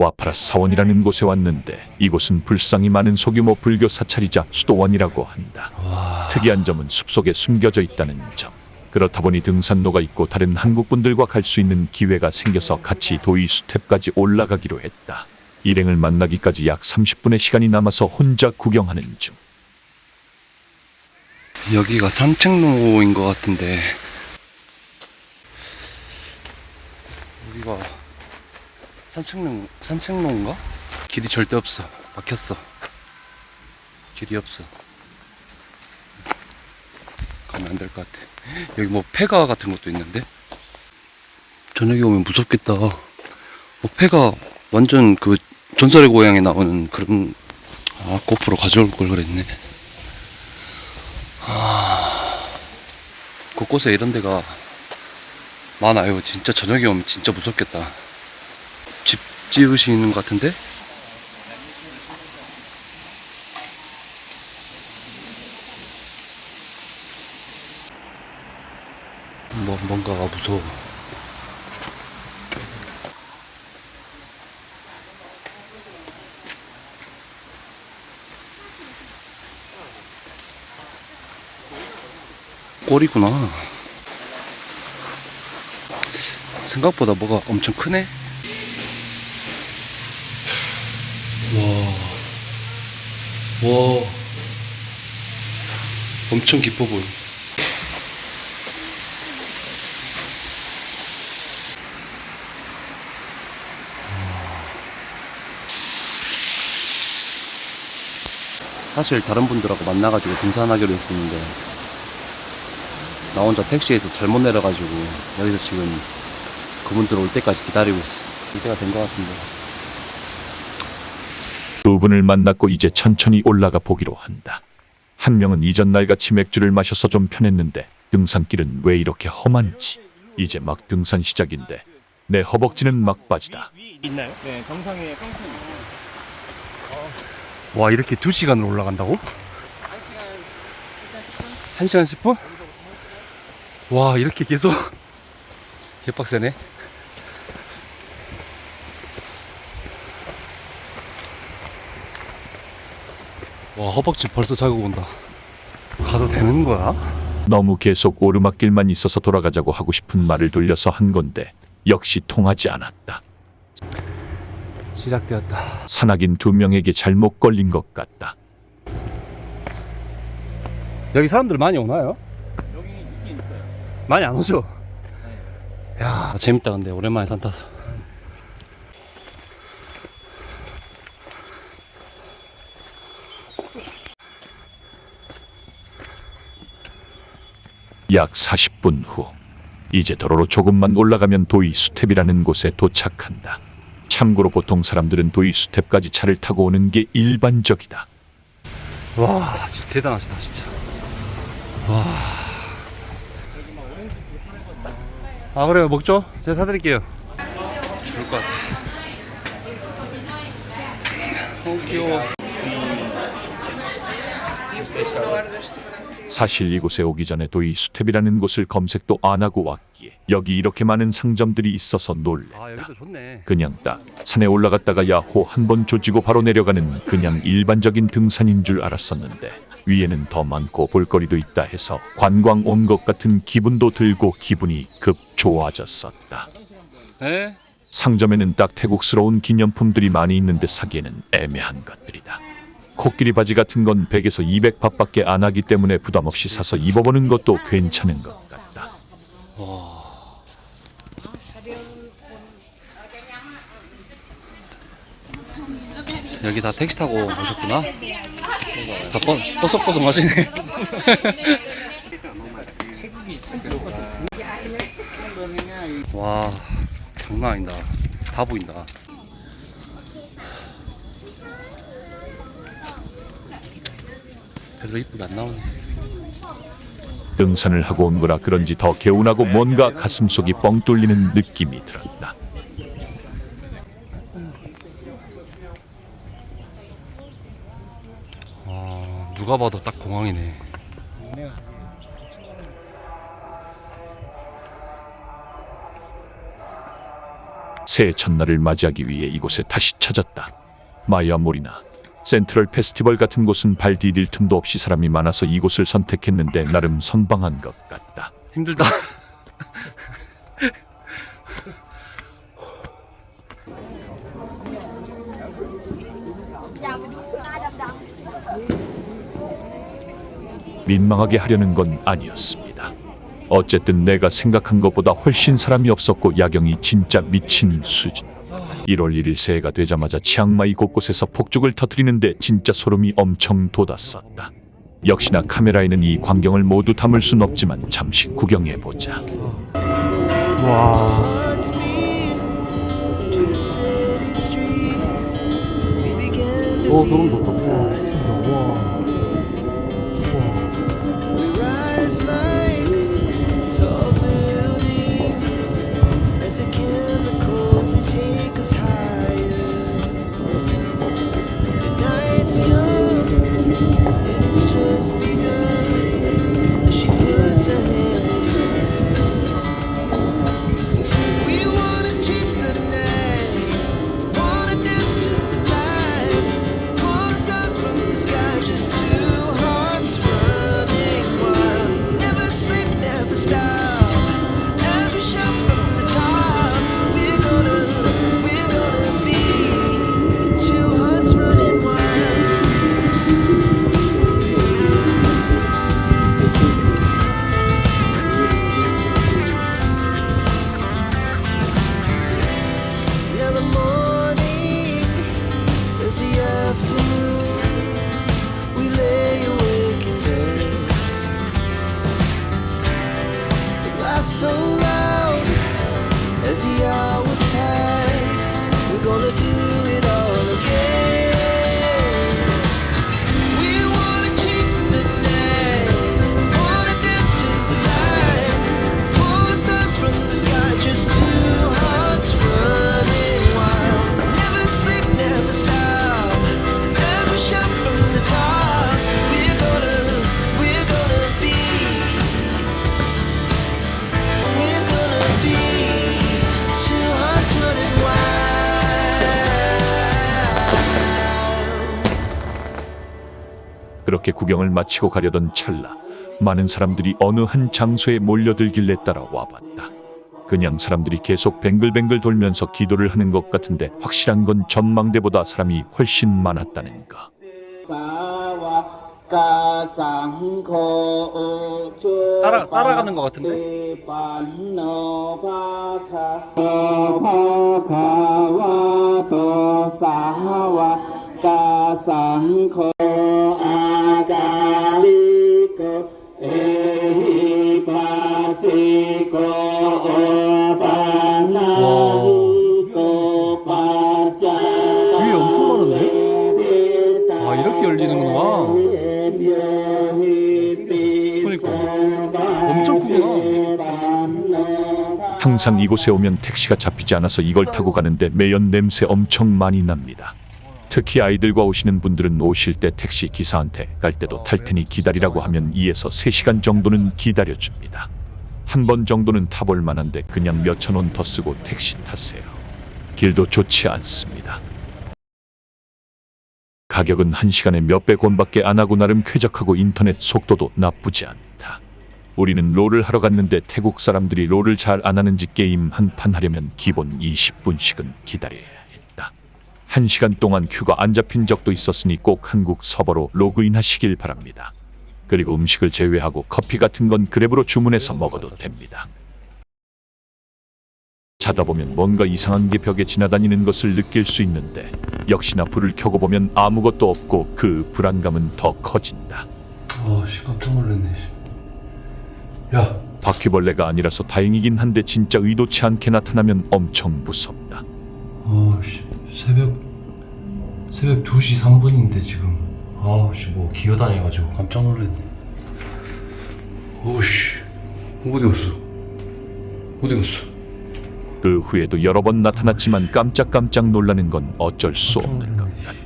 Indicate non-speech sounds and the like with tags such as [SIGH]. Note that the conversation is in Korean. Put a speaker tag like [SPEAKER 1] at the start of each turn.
[SPEAKER 1] 와파라 사원이라는 곳에 왔는데 이곳은 불상이 많은 소규모 불교 사찰이자 수도원이라고 한다. 특이한 점은 숲속에 숨겨져 있다는 점. 그렇다 보니 등산로가 있고 다른 한국 분들과 갈 수 있는 기회가 생겨서 같이 도이 수탭까지 올라가기로 했다. 일행을 만나기까지 약 30분의 시간이 남아서 혼자 구경하는 중.
[SPEAKER 2] 여기가 산책로인 것 같은데 여기가 산책로 산책로인가? 길이 절대 없어. 막혔어. 길이 없어. 가면 안 될 것 같아. 여기 뭐 폐가 같은 것도 있는데? 저녁에 오면 무섭겠다. 어, 폐가 완전 그 전설의 고향에 나오는 그런 아 고프로 가져올 걸 그랬네. 곳곳에 이런 데가 많아요. 진짜 저녁에 오면 진짜 무섭겠다. 집 지으시는 것 같은데? 뭐, 뭔가가 무서워. 꼴이구나. 생각보다 뭐가 엄청 크네. 와. 와. 엄청 깊어 보여. 사실 다른 분들하고 만나가지고 등산하기로 했었는데 나 혼자 택시에서 잘못 내려가지고 여기서 지금 그분들 올 때까지 기다리고 있어. 올 때가 된 것 같은데.
[SPEAKER 1] 두 분을 만났고 이제 천천히 올라가 보기로 한다. 한 명은 이전 날같이 맥주를 마셔서 좀 편했는데 등산길은 왜 이렇게 험한지. 이제 막 등산 시작인데 내 허벅지는 막 빠지다.
[SPEAKER 3] 있나요? 네, 정상에 깡통.
[SPEAKER 2] 와 이렇게 두 시간을 올라간다고? 1시간 1시간 10분? 와 이렇게 계속 [LAUGHS] 개빡세네 와 허벅지 벌써 자국 온다 가도 되는 거야?
[SPEAKER 1] 너무 계속 오르막길만 있어서 돌아가자고 하고 싶은 말을 돌려서 한 건데 역시 통하지 않았다.
[SPEAKER 2] 시작되었다
[SPEAKER 1] 산악인 두 명에게 잘못 걸린 것 같다.
[SPEAKER 2] 여기 사람들 많이 오나요?
[SPEAKER 3] 여기 있긴 있어요.
[SPEAKER 2] 많이 안 오죠? 야 재밌다 근데 오랜만에 산 타서
[SPEAKER 1] 약 40분 후 이제 도로로 조금만 올라가면 도이 수탭이라는 곳에 도착한다. 참고로 보통 사람들은 도이 수탭까지 차를 타고 오는 게 일반적이다.
[SPEAKER 2] 와 진짜 대단하시다 진짜. 와 아 그래요. 먹죠? 제가 사드릴게요. 죽을 것 같아. 어 귀여워
[SPEAKER 1] 사실 이곳에 오기 전에 도 이 수탭이라는 곳을 검색도 안 하고 왔기에 여기 이렇게 많은 상점들이 있어서 놀랬다.
[SPEAKER 2] 아 여기도 좋네
[SPEAKER 1] 그냥 딱 산에 올라갔다가 야호 한 번 조지고 바로 내려가는 그냥 일반적인 등산인 줄 알았었는데 위에는 더 많고 볼거리도 있다 해서 관광 온 것 같은 기분도 들고 기분이 급 좋아졌었다.
[SPEAKER 2] 에?
[SPEAKER 1] 상점에는 딱 태국스러운 기념품들이 많이 있는데 사기에는 애매한 것들이다. 코끼리 바지 같은 건 100에서 200팟밖에 안 하기 때문에 부담 없이 사서 입어보는 것도 괜찮은 것 같다.
[SPEAKER 2] 여기 다 택시 타고 오셨구나. 다 뻐, 뽀석뽀석 하시네. [LAUGHS] 와 장난 아니다. 다 보인다 별로 이쁘게 안 나오네
[SPEAKER 1] 등산을 하고 온 거라 그런지 더 개운하고 뭔가 가슴속이 뻥 뚫리는 느낌이 들었다.
[SPEAKER 2] 아 누가 봐도 딱 공항이네
[SPEAKER 1] 새해 첫날을 맞이하기 위해 이곳에 다시 찾았다. 마야 몰이나 센트럴 페스티벌 같은 곳은 발 디딜 틈도 없이 사람이 많아서 이곳을 선택했는데 나름 선방한 것 같다.
[SPEAKER 2] 힘들다.
[SPEAKER 1] 민망하게 하려는 건 아니었습니다. 어쨌든 내가 생각한 것보다 훨씬 사람이 없었고 야경이 진짜 미친 수준. 1월 1일 새해가 되자마자 치앙마이 곳곳에서 폭죽을 터뜨리는데 진짜 소름이 엄청 돋았었다. 역시나 카메라에는 이 광경을 모두 담을 순 없지만 잠시 구경해보자.
[SPEAKER 4] the city streets. We began
[SPEAKER 1] 이렇게 구경을 마치고 가려던 찰나 많은 사람들이 어느 한 장소에 몰려들길래 따라와 봤다. 그냥 사람들이 계속 뱅글뱅글 돌면서 기도를 하는 것 같은데 확실한 건 전망대보다 사람이 훨씬
[SPEAKER 5] 많았다는가.
[SPEAKER 2] 따라 따라가는 것 같은데. 가상코
[SPEAKER 1] 항상 이곳에 오면 택시가 잡히지 않아서 이걸 타고 가는데 매연 냄새 엄청 많이 납니다. 특히 아이들과 오시는 분들은 오실 때 택시 기사한테 갈 때도 탈 테니 기다리라고 하면 2에서 3시간 정도는 기다려줍니다. 한 번 정도는 타볼 만한데 그냥 몇천 원 더 쓰고 택시 타세요. 길도 좋지 않습니다. 가격은 한 시간에 몇백 원밖에 안 하고 나름 쾌적하고 인터넷 속도도 나쁘지 않다. 우리는 롤을 하러 갔는데 태국 사람들이 롤을 잘 안 하는지 게임 한 판 하려면 기본 20분씩은 기다려야 했다. 한 시간 동안 큐가 안 잡힌 적도 있었으니 꼭 한국 서버로 로그인 하시길 바랍니다. 그리고 음식을 제외하고 커피 같은 건 그랩으로 주문해서 먹어도 됩니다. 자다 보면 뭔가 이상한 게 벽에 지나다니는 것을 느낄 수 있는데 역시나 불을 켜고 보면 아무것도 없고 그 불안감은 더 커진다.
[SPEAKER 2] 아 씨 깜짝 놀랐네. 야
[SPEAKER 1] 바퀴벌레가 아니라서 다행이긴 한데 진짜 의도치 않게 나타나면 엄청 무섭다.
[SPEAKER 6] 아씨 새벽 새벽 2시 3분인데 지금 아 씨 뭐 기어다녀 가지고
[SPEAKER 2] 깜짝 놀랐네. 오씨 어디 갔어? 어디 갔어?
[SPEAKER 1] 그 후에도 여러 번 나타났지만 깜짝깜짝 놀라는 건 어쩔 수 없는 것 같다.